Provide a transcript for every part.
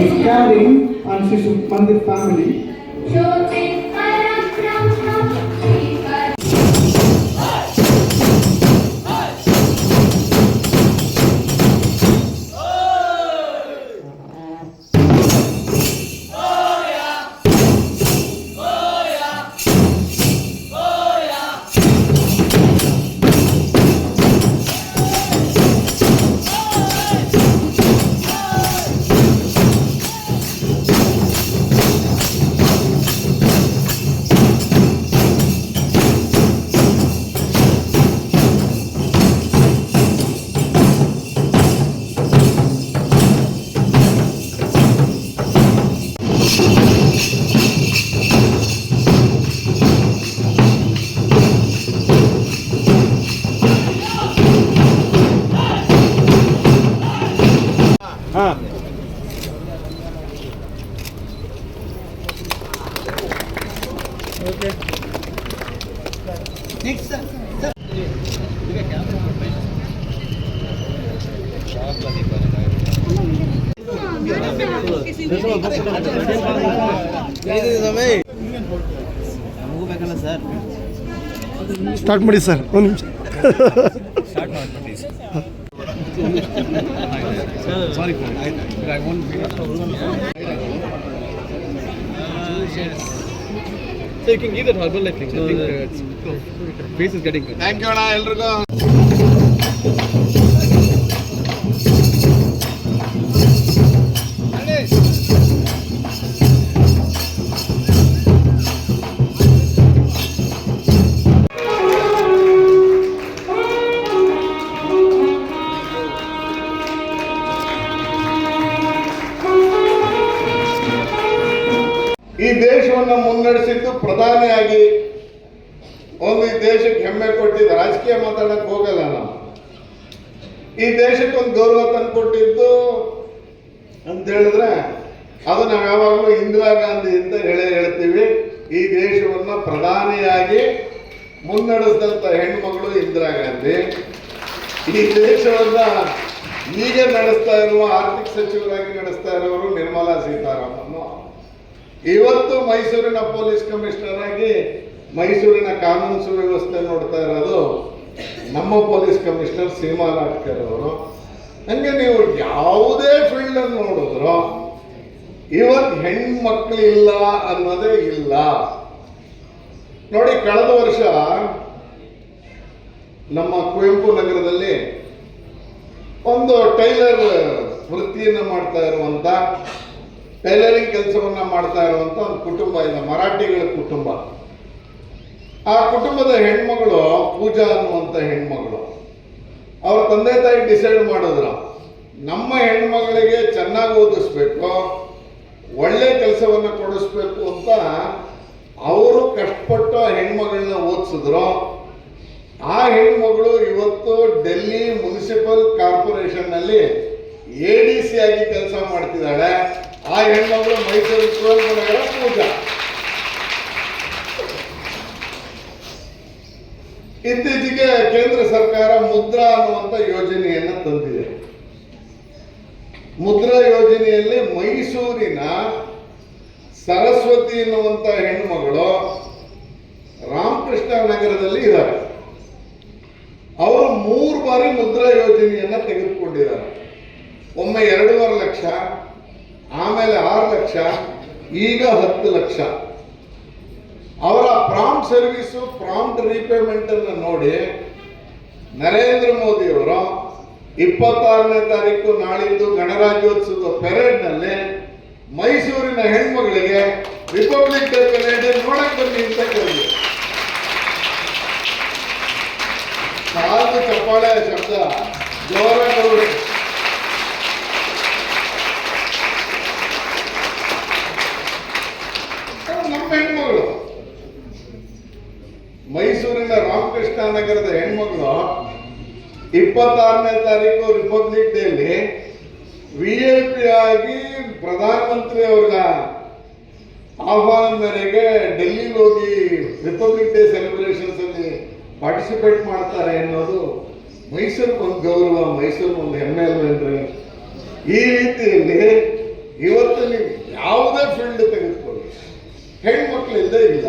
She's श्रीपज्योतिर्नमो carrying and she should fund the family. Start ಮಾಡಿ sir ಒಂದು ನಿಮಿಷ So you can give that herbal I think. I think uh, it's, face is getting good. Thank you ಅಣ್ಣ ಪ್ರಧಾನಿಯಾಗಿ ಒಂದು ಈ ದೇಶಕ್ಕೆ ಹೆಮ್ಮೆ ಕೊಟ್ಟಿದ್ದ, ರಾಜಕೀಯ ಮಾತಾಡಕ್ ಹೋಗಲ್ಲ ನಾವು. ಈ ದೇಶಕ್ಕೆ ಒಂದು ಗೌರವ ತಂದುಕೊಟ್ಟಿದ್ದು ಅಂತ ಹೇಳಿದ್ರೆ ಅದು ನಾವು ಯಾವಾಗಲೂ ಇಂದಿರಾ ಗಾಂಧಿ ಅಂತ ಹೇಳೇ ಹೇಳ್ತೀವಿ. ಈ ದೇಶವನ್ನ ಪ್ರಧಾನಿಯಾಗಿ ಮುನ್ನಡೆಸಿದಂಥ ಹೆಣ್ಮಗಳು ಇಂದಿರಾ ಗಾಂಧಿ. ಈ ದೇಶವನ್ನ ಈಗ ನಡೆಸ್ತಾ ಇರುವ ಆರ್ಥಿಕ ಸಚಿವರಾಗಿ ನಡೆಸ್ತಾ ಇರೋರು ನಿರ್ಮಲಾ ಸೀತಾರಾಮನ್. ಇವತ್ತು ಮೈಸೂರಿನ ಪೊಲೀಸ್ ಕಮಿಷನರ್ ಆಗಿ ಮೈಸೂರಿನ ಕಾನೂನು ಸುವ್ಯವಸ್ಥೆ ನೋಡ್ತಾ ಇರೋದು ನಮ್ಮ ಪೊಲೀಸ್ ಕಮಿಷನರ್ ಸೀಮಾ ಲಾಟ್ಕರ್ ಅವರು. ಹಂಗೆ ನೀವು ಯಾವುದೇ ಫೀಲ್ಡ್ ಅನ್ನು ನೋಡಿದ್ರು ಇವತ್ತು ಹೆಣ್ಮಕ್ಳು ಇಲ್ಲ ಅನ್ನೋದೇ ಇಲ್ಲ. ನೋಡಿ, ಕಳೆದ ವರ್ಷ ನಮ್ಮ ಕುವೆಂಪು ನಗರದಲ್ಲಿ ಒಂದು ಟೈಲರ್ ವೃತ್ತಿಯನ್ನು ಮಾಡ್ತಾ ಇರುವಂತ ಟೈಲರಿಂಗ್ ಕೆಲಸವನ್ನ ಮಾಡ್ತಾ ಇರುವಂತ ಒಂದು ಕುಟುಂಬ ಇಲ್ಲ ಮರಾಠಿಗಳ ಕುಟುಂಬ. ಆ ಕುಟುಂಬದ ಹೆಣ್ಮಗಳು ಪೂಜಾ ಅನ್ನುವಂಥ ಹೆಣ್ಮಗಳು. ಅವ್ರ ತಂದೆ ತಾಯಿ ಡಿಸೈಡ್ ಮಾಡಿದ್ರು, ನಮ್ಮ ಹೆಣ್ಮಗಳಿಗೆ ಚೆನ್ನಾಗಿ ಓದಿಸ್ಬೇಕು, ಒಳ್ಳೆ ಕೆಲಸವನ್ನ ಕೊಡಿಸ್ಬೇಕು ಅಂತ ಅವರು ಕಷ್ಟಪಟ್ಟು ಆ ಹೆಣ್ಮಗಳನ್ನ ಓದಿಸಿದ್ರು. ಆ ಹೆಣ್ಮಗಳು ಇವತ್ತು ಡೆಲ್ಲಿ ಮುನ್ಸಿಪಲ್ ಕಾರ್ಪೊರೇಷನ್ನಲ್ಲಿ ಎ ಡಿ ಸಿ ಆಗಿ ಕೆಲಸ ಮಾಡ್ತಿದ್ದಾಳೆ. ಆ ಹೆಣ್ಮಗಳು ಮೈಸೂರು ಕುವೆಂಪುನಗರ ಪೂಜಾ. ಇತ್ತೀಚೆಗೆ ಕೇಂದ್ರ ಸರ್ಕಾರ ಮುದ್ರಾ ಅನ್ನುವಂತ ಯೋಜನೆಯನ್ನ ತಂದಿದೆ. ಮುದ್ರಾ ಯೋಜನೆಯಲ್ಲಿ ಮೈಸೂರಿನ ಸರಸ್ವತಿ ಎನ್ನುವಂತ ಹೆಣ್ಮಗಳು ರಾಮಕೃಷ್ಣ ನಗರದಲ್ಲಿ ಇದ್ದಾರೆ. ಅವರು ಮೂರು ಬಾರಿ ಮುದ್ರಾ ಯೋಜನೆಯನ್ನ ತೆಗೆದುಕೊಂಡಿದ್ದಾರೆ. ಒಮ್ಮೆ ಎರಡೂವರೆ ಲಕ್ಷ ಆಮೇಲೆ ಆರು ಲಕ್ಷ, ಈಗ ಹತ್ತು ಲಕ್ಷ. ಅವರ ಪ್ರಾಂಪ್ಟ್ ಸರ್ವಿಸು ರೀಪೇಮೆಂಟ್ ಅನ್ನು ನೋಡಿ ನರೇಂದ್ರ ಮೋದಿ ಅವರು ಇಪ್ಪತ್ತಾರನೇ ತಾರೀಕು ನಾಳಿದ್ದು ಗಣರಾಜ್ಯೋತ್ಸವದ ಪೆರೇಡ್ನಲ್ಲಿ ಮೈಸೂರಿನ ಹೆಣ್ಮಗಳಿಗೆ ರಿಪಬ್ಲಿಕ್ ಡೇ ಪೆರೇಡ್ ನೋಡಕ್ ಬನ್ನಿ ಅಂತ ಕೇಳಿದ್ರು. ಕಾಲು ಚಪ್ಪಾಳೆ ಶಬ್ದ. ಜೋರಾಗಿ ಅವ್ರು ನಮ್ಮ ಹೆಣ್ಮಗಳು ಮೈಸೂರಿನ ರಾಮಕೃಷ್ಣ ನಗರದ ಹೆಣ್ಮಗಳು ಇಪ್ಪತ್ತಾರನೇ ತಾರೀಕು ರಿಪಬ್ಲಿಕ್ ಡೇಲಿ ವಿ ಐ ಪಿ ಆಗಿ ಪ್ರಧಾನಮಂತ್ರಿ ಅವ್ರ ಆಹ್ವಾನ ಮೇರೆಗೆ ಡೆಲ್ಲಿಗೆ ಹೋಗಿ ರಿಪಬ್ಲಿಕ್ ಡೇ ಸೆಲೆಬ್ರೇಷನ್ಸ್ ಅಲ್ಲಿ ಪಾರ್ಟಿಸಿಪೇಟ್ ಮಾಡ್ತಾರೆ ಅನ್ನೋದು ಮೈಸೂರಿಗೆ ಒಂದು ಗೌರವ ಮೈಸೂರಿಗೆ ಒಂದು ಹೆಮ್ಮೆ ಅಲ್ವೇನ್ರಿ ಈ ರೀತಿಯಲ್ಲಿ ಇವತ್ತು ನೀವು ಹೆಣ್ಮಕ್ಳಿಂದ ಇಲ್ಲ.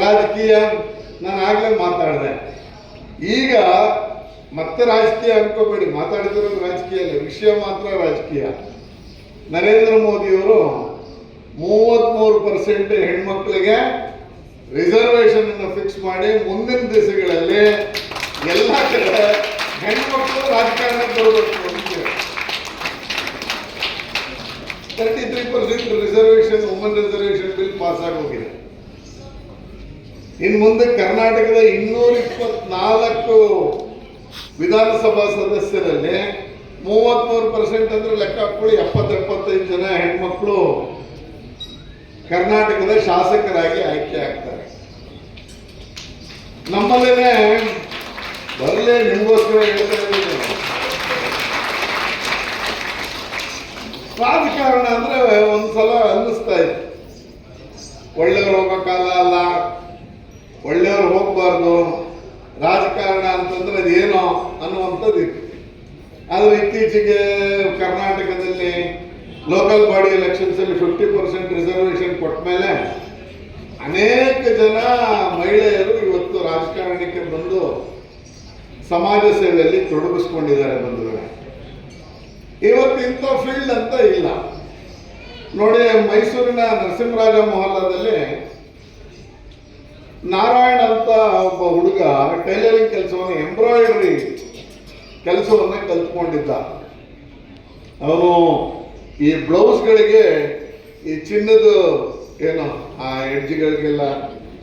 ರಾಜಕೀಯ, ನಾನು ಆಗಲೇ ಮಾತಾಡಿದೆ. ಈಗ ಮತ್ತೆ ರಾಜಕೀಯ ಅನ್ಕೋಬೇಡಿ. ಮಾತಾಡ್ತಿರೋದು ರಾಜಕೀಯ ಅಲ್ಲ, ವಿಷಯ ಮಾತ್ರ ರಾಜಕೀಯ. ನರೇಂದ್ರ ಮೋದಿಯವರು ಮೂವತ್ಮೂರು ಪರ್ಸೆಂಟ್ ಹೆಣ್ಮಕ್ಳಿಗೆ ರಿಸರ್ವೇಶನ್ ಅನ್ನು ಫಿಕ್ಸ್ ಮಾಡಿ ಮುಂದಿನ ದಿವಸಗಳಲ್ಲಿ ಎಲ್ಲ ಕಡೆ ಹೆಣ್ಮಕ್ಳು ರಾಜಕಾರಣಕ್ಕೆ ಬರಬೇಕು ಅಂತ thirty three percent reservation women reservation bill pass ಆಗಿ ಹೋಗಿದೆ ಇನ್ನು ಮುಂದೆ ಕರ್ನಾಟಕದ ಇನ್ನೂರ ಇಪ್ಪತ್ನಾಲ್ಕು ವಿಧಾನಸಭಾ ಸದಸ್ಯರಲ್ಲಿ ಮೂವತ್ಮೂರು ಪರ್ಸೆಂಟ್ ಅಂದ್ರೆ ಲೆಕ್ಕ ಹಾಕೊಳ್ಳಿ ಎಪ್ಪತ್ತು ಎಪ್ಪತ್ತೈದು ಜನ ಹೆಣ್ಮಕ್ಳು ಕರ್ನಾಟಕದ ಶಾಸಕರಾಗಿ ಆಯ್ಕೆ ಆಗ್ತಾರೆ. ನಮ್ಮಲ್ಲೇನೆ ಬರಲೇ ನಿಮಗೋಸ್ಕರ ಹೇಳ್ತಾ ಇದ್ದೀನಿ ರಾಜಕಾರಣ ಅಂದ್ರೆ ಒಂದ್ಸಲ ಅನ್ನಿಸ್ತಾ ಇತ್ತು ಒಳ್ಳೆಯವ್ರು ಹೋಗೋ ಅಲ್ಲ. ಒಳ್ಳೆಯವ್ರು ಹೋಗಬಾರ್ದು. ರಾಜಕಾರಣ ಅಂತಂದ್ರೆ ಅದೇನೋ ಅನ್ನುವಂಥದ್ದು ಇತ್ತು ಆದರೆ ಇತ್ತೀಚೆಗೆ ಕರ್ನಾಟಕದಲ್ಲಿ ಲೋಕಲ್ ಬಾಡಿ ಎಲೆಕ್ಷನ್ಸ್ ಅಲ್ಲಿ ಫಿಫ್ಟಿ ಪರ್ಸೆಂಟ್ ರಿಸರ್ವೇಷನ್ ಕೊಟ್ಟ ಮೇಲೆ ಅನೇಕ ಜನ ಮಹಿಳೆಯರು ಇವತ್ತು ರಾಜಕಾರಣಕ್ಕೆ ಬಂದು ಸಮಾಜ ಸೇವೆಯಲ್ಲಿ ತೊಡಗಿಸ್ಕೊಂಡಿದ್ದಾರೆ ಬಂಧುಗಳೇ. ಇವತ್ತು ಇಂಥ ಫೀಲ್ಡ್ ಅಂತ ಇಲ್ಲ. ನೋಡಿ, ಮೈಸೂರಿನ ನರಸಿಂಹರಾಜ ಮೊಹಲ್ಲಾದಲ್ಲಿ ನಾರಾಯಣ ಅಂತ ಒಬ್ಬ ಹುಡುಗ ಟೈಲರಿಂಗ್ ಕೆಲಸವನ್ನು ಎಂಬ್ರಾಯ್ಡರಿ ಕೆಲಸವನ್ನು ಕಲ್ತ್ಕೊಂಡಿದ್ದ ಅವನು ಈ ಬ್ಲೌಸ್ಗಳಿಗೆ ಈ ಚಿನ್ನದ ಏನು, ಆ ಎಡ್ಜ್ಗಳಿಗೆಲ್ಲ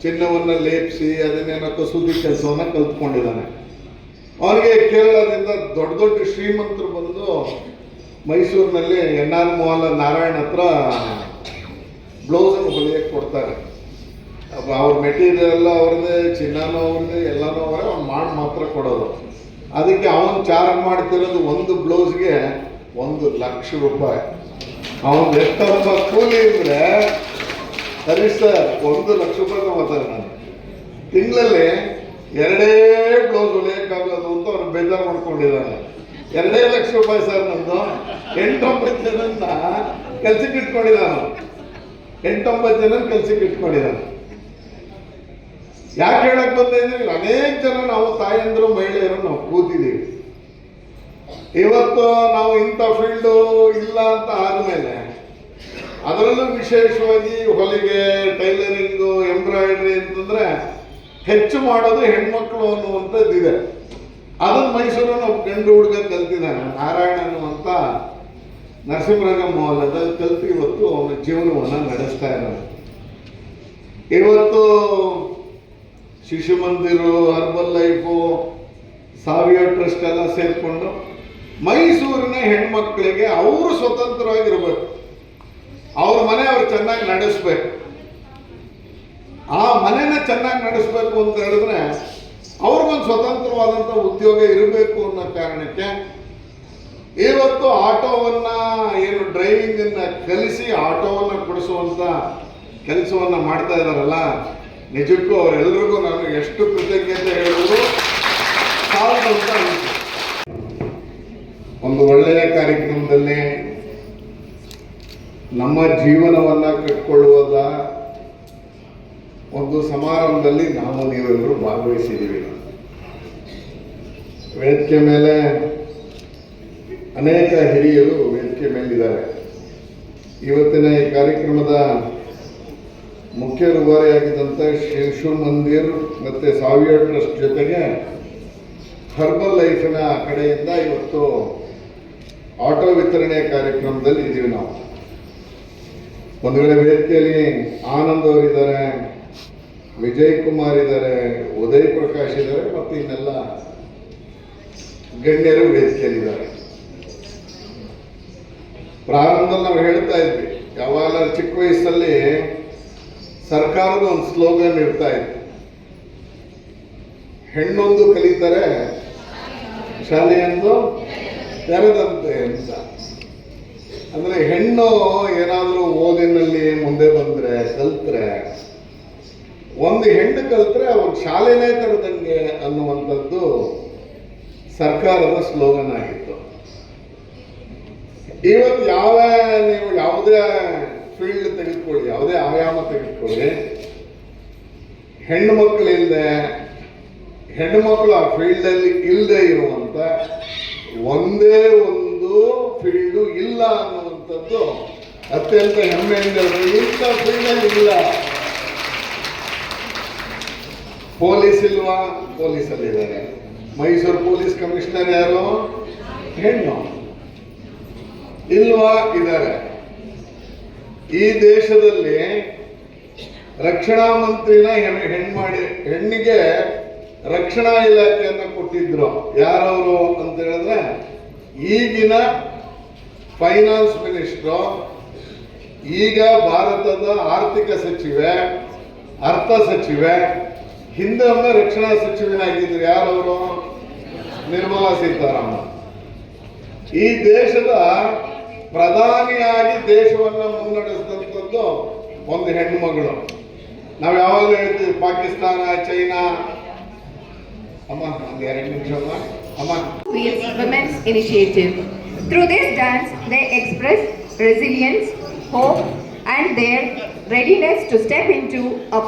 ಚಿನ್ನವನ್ನು ಲೇಪಿಸಿ ಅದನ್ನೇನೋ ಕಸೂತಿ ಕೆಲಸವನ್ನು ಕಲ್ತ್ಕೊಂಡಿದ್ದಾನೆ. ಅವನಿಗೆ ಕೇರಳದಿಂದ ದೊಡ್ಡ ದೊಡ್ಡ ಶ್ರೀಮಂತರು ಬಂದು ಮೈಸೂರಿನಲ್ಲಿ ಎನ್ ಆರ್ ಮೋಹನ್ ನಾರಾಯಣ ಹತ್ರ ಬ್ಲೌಸನ್ನು ಹೊಲಿಯಕ್ಕೆ ಕೊಡ್ತಾರೆ. ಅವ್ರ ಮೆಟೀರಿಯಲ್ ಎಲ್ಲ ಅವ್ರದ್ದೇ, ಚಿನ್ನಾನು ಅವ್ರದ್ದೇ, ಎಲ್ಲನೂ ಅವರೇ ಅವ್ನು ಮಾಡಿ ಮಾತ್ರ ಕೊಡೋದು. ಅದಕ್ಕೆ ಅವನು ಚಾರ್ಜ್ ಮಾಡ್ತಿರೋದು ಒಂದು ಬ್ಲೌಸ್ಗೆ ಒಂದು ಲಕ್ಷ ರೂಪಾಯಿ. ಅವನು ಎಷ್ಟಪ್ಪ ಕೂಲಿ ಇದ್ರೆ ಸರಿ ಸರ್, ಒಂದು ಲಕ್ಷ ರೂಪಾಯಿ ತಗೋತಾರೆ ನಾನು ತಿಂಗಳಲ್ಲಿ ಎರಡೇ ಬ್ಲೌಸ್ ಹೊಲಿಯಕ್ಕಾಗೋದು ಅಂತ ಅವ್ರು ಬೇಜಾರು ಮಾಡ್ಕೊಂಡಿದ್ದಾನೆ ಎರಡೇ ಲಕ್ಷ ರೂಪಾಯಿ ಸರ್ ನಮ್ದು. ಎಂಟೊಂಬತ್ತು ಜನನ್ನ ಕೆಲ್ಸಕ್ಕೆ ನಾನು ಎಂಟೊಂಬತ್ತು ಜನ ಕೆಲ್ಸಕ್ಕೆ ಇಟ್ಕೊಂಡಿದ್ದಾನೆ ಯಾಕೆ ಹೇಳಕ್ ಬಂದೆ ಅನೇಕ ಜನ ನಾವು ತಾಯಂದ್ರು, ಮಹಿಳೆಯರು ನಾವು ಕೂತಿದ್ದೀವಿ. ಇವತ್ತು ನಾವು ಇಂಥ ಫೀಲ್ಡು ಇಲ್ಲ ಅಂತ ಆದಮೇಲೆ ಅದರಲ್ಲೂ ವಿಶೇಷವಾಗಿ ಹೊಲಿಗೆ, ಟೈಲರಿಂಗು, ಎಂಬ್ರಾಯ್ಡ್ರಿ ಅಂತಂದ್ರೆ ಹೆಚ್ಚು ಮಾಡೋದು ಹೆಣ್ಮಕ್ಳು ಅನ್ನುವಂಥದ್ದು ಇದೆ ಅದನ್ನು ಮೈಸೂರನ್ನು ಒಬ್ಬ ಗಂಡು ಹುಡುಗ ಕಲ್ತಿದ್ದಾನೆ. ನಾರಾಯಣ ಅನ್ನುವಂಥ ನರಸಿಂಹರಾಜ ಮೌಲ್ಯದಲ್ಲಿ ಕಲ್ತು ಇವತ್ತು ಅವನ ಜೀವನವನ್ನು ನಡೆಸ್ತಾ ಇದ್ದಾನೆ. ಇವತ್ತು ಶಿಶು ಮಂದಿರು ಅರ್ಬಲ್ ಲೈಫು ಸಾವಿರ ಟ್ರಸ್ಟ್ ಎಲ್ಲ ಸೇರಿಕೊಂಡು ಮೈಸೂರಿನ ಹೆಣ್ಮಕ್ಳಿಗೆ ಅವರು ಸ್ವತಂತ್ರವಾಗಿರ್ಬೇಕು. ಅವ್ರ ಮನೆ ಅವ್ರು ಚೆನ್ನಾಗಿ ನಡೆಸ್ಬೇಕು. ಆ ಮನೆನ ಚೆನ್ನಾಗಿ ನಡೆಸ್ಬೇಕು ಅಂತ ಹೇಳಿದ್ರೆ ಅವ್ರಿಗೊಂದು ಸ್ವತಂತ್ರವಾದಂಥ ಉದ್ಯೋಗ ಇರಬೇಕು ಅನ್ನೋ ಕಾರಣಕ್ಕೆ ಇವತ್ತು ಆಟೋವನ್ನ, ಏನು ಡ್ರೈವಿಂಗ್ ಅನ್ನ ಕಲಿಸಿ ಆಟೋವನ್ನ ಕೊಡಿಸುವಂತ ಕೆಲಸವನ್ನ ಮಾಡ್ತಾ ಇದಾರಲ್ಲ, ನಿಜಕ್ಕೂ ಅವರೆಲ್ಲರಿಗೂ ನಾನು ಎಷ್ಟು ಕೃತಜ್ಞತೆ ಹೇಳುವುದು ಒಂದು ಒಳ್ಳೆಯ ಕಾರ್ಯಕ್ರಮದಲ್ಲಿ ನಮ್ಮ ಜೀವನವನ್ನ ಕಟ್ಕೊಳ್ಳುವುದ ಒಂದು ಸಮಾರಂಭದಲ್ಲಿ ನಾವು ನೀವೆಲ್ಲರೂ ಭಾಗವಹಿಸಿದ್ದೀವಿ. ವೇದಿಕೆ ಮೇಲೆ ಅನೇಕ ಹಿರಿಯರು ವೇದಿಕೆ ಮೇಲಿದ್ದಾರೆ. ಇವತ್ತಿನ ಈ ಕಾರ್ಯಕ್ರಮದ ಮುಖ್ಯ ರೂಪಾರಿಯಾಗಿದ್ದಂಥ ಶಿಶು ಮಂದಿರ್ ಮತ್ತು ಸಾವಿಯ ಟ್ರಸ್ಟ್ ಜೊತೆಗೆ ಹರ್ಬಲ್ ಲೈಫಿನ ಕಡೆಯಿಂದ ಇವತ್ತು ಆಟೋ ವಿತರಣೆ ಕಾರ್ಯಕ್ರಮದಲ್ಲಿ ಇದ್ದೀವಿ ನಾವು. ಒಂದು ವೇಳೆ ವೇದಿಕೆಯಲ್ಲಿ ಆನಂದ್ ಅವರಿದ್ದಾರೆ ವಿಜಯ್ ಕುಮಾರ್ ಇದ್ದಾರೆ, ಉದಯ್ ಪ್ರಕಾಶ್ ಇದ್ದಾರೆ, ಮತ್ತು ಇನ್ನೆಲ್ಲ ಗಣ್ಯರು ವೇದಿಕೆಯಲ್ಲಿದ್ದಾರೆ. ಪ್ರಾರಂಭದಲ್ಲಿ ನಾವು ಹೇಳ್ತಾ ಇದ್ವಿ ಯಾವಾಗ ಚಿಕ್ಕ ವಯಸ್ಸಲ್ಲಿ ಸರ್ಕಾರದ ಒಂದು ಸ್ಲೋಗನ್ ಇರ್ತಾ ಇತ್ತು. ಹೆಣ್ಣೊಂದು ಕಲಿತಾರೆ ಶಾಲೆಯೊಂದು ತೆರೆದಂತೆ ಅಂತ. ಅಂದ್ರೆ ಹೆಣ್ಣು ಏನಾದರೂ ಓದಿನಲ್ಲಿ ಮುಂದೆ ಬಂದ್ರೆ ಕಲ್ತ್ರೆ, ಒಂದು ಹೆಣ್ಣು ಕಲ್ತ್ರೆ ಅವ್ರ ಶಾಲೆನೇ ತೆರೆದಂಗೆ ಅನ್ನುವಂಥದ್ದು ಸರ್ಕಾರದ ಸ್ಲೋಗನ್ ಆಗಿತ್ತು. ಇವತ್ತು ಯಾವ ನೀವು ಯಾವುದೇ ಫೀಲ್ಡ್ ತೆಗೆದುಕೊಳ್ಳಿ, ಯಾವುದೇ ಆಯಾಮ ತೆಗೆದುಕೊಳ್ಳಿ ಹೆಣ್ಣು ಮಕ್ಕಳಿಲ್ಲದೆ ಹೆಣ್ಣು ಮಕ್ಕಳು ಆ ಫೀಲ್ಡಲ್ಲಿ ಇಲ್ಲದೆ ಇರುವಂತ ಒಂದೇ ಒಂದು ಫೀಲ್ಡು ಇಲ್ಲ ಅನ್ನುವಂಥದ್ದು ಅತ್ಯಂತ ಹೆಮ್ಮೆಯಿಂದ. ಇಂಥ ಫೀಲ್ಡಲ್ಲಿ ಇಲ್ಲ. ಪೊಲೀಸ್ ಇಲ್ವಾ? ಪೊಲೀಸಲ್ಲಿದ್ದಾರೆ. ಮೈಸೂರು ಪೊಲೀಸ್ ಕಮಿಷನರ್ ಯಾರು? ಹೆಣ್ಣು. ಇಲ್ವಾ? ಇದ್ದಾರೆ. ಈ ದೇಶದಲ್ಲಿ ರಕ್ಷಣಾ ಮಂತ್ರಿನ ಹೆಣ್ಣು ಮಾಡಿ ಹೆಣ್ಣಿಗೆ ರಕ್ಷಣಾ ಇಲಾಖೆಯನ್ನು ಕೊಟ್ಟಿದ್ರು. ಯಾರವರು ಅಂತ ಹೇಳಿದ್ರೆ, ಈಗಿನ ಫೈನಾನ್ಸ್ ಮಿನಿಸ್ಟ್ರು, ಈಗ ಭಾರತದ ಆರ್ಥಿಕ ಸಚಿವೆ, ಅರ್ಥ ಸಚಿವೆ ಹಿಂದೆ ಒಮ್ಮೆ ರಕ್ಷಣಾ ಸಚಿವನಾಗಿದ್ರು ಯಾರವರು? ನಿರ್ಮಲಾ ಸೀತಾರಾಮನ್. ಈ ದೇಶದ ಪ್ರಧಾನಿಯಾಗಿ ದೇಶವನ್ನ ಮುನ್ನಡೆಸಿದಂಥದ್ದು ಒಂದು ಹೆಣ್ಣು ಮಗಳು ನಾವು ಯಾವಾಗಲೂ ಹೇಳ್ತೀವಿ ಪಾಕಿಸ್ತಾನ ಚೈನಾ. ಅಮ್ಮ ಒಂದು ಎರಡು ನಿಮಿಷ ಅಮ್ಮ. Women's Initiative. Through this dance, they express resilience, hope, and their readiness to step into a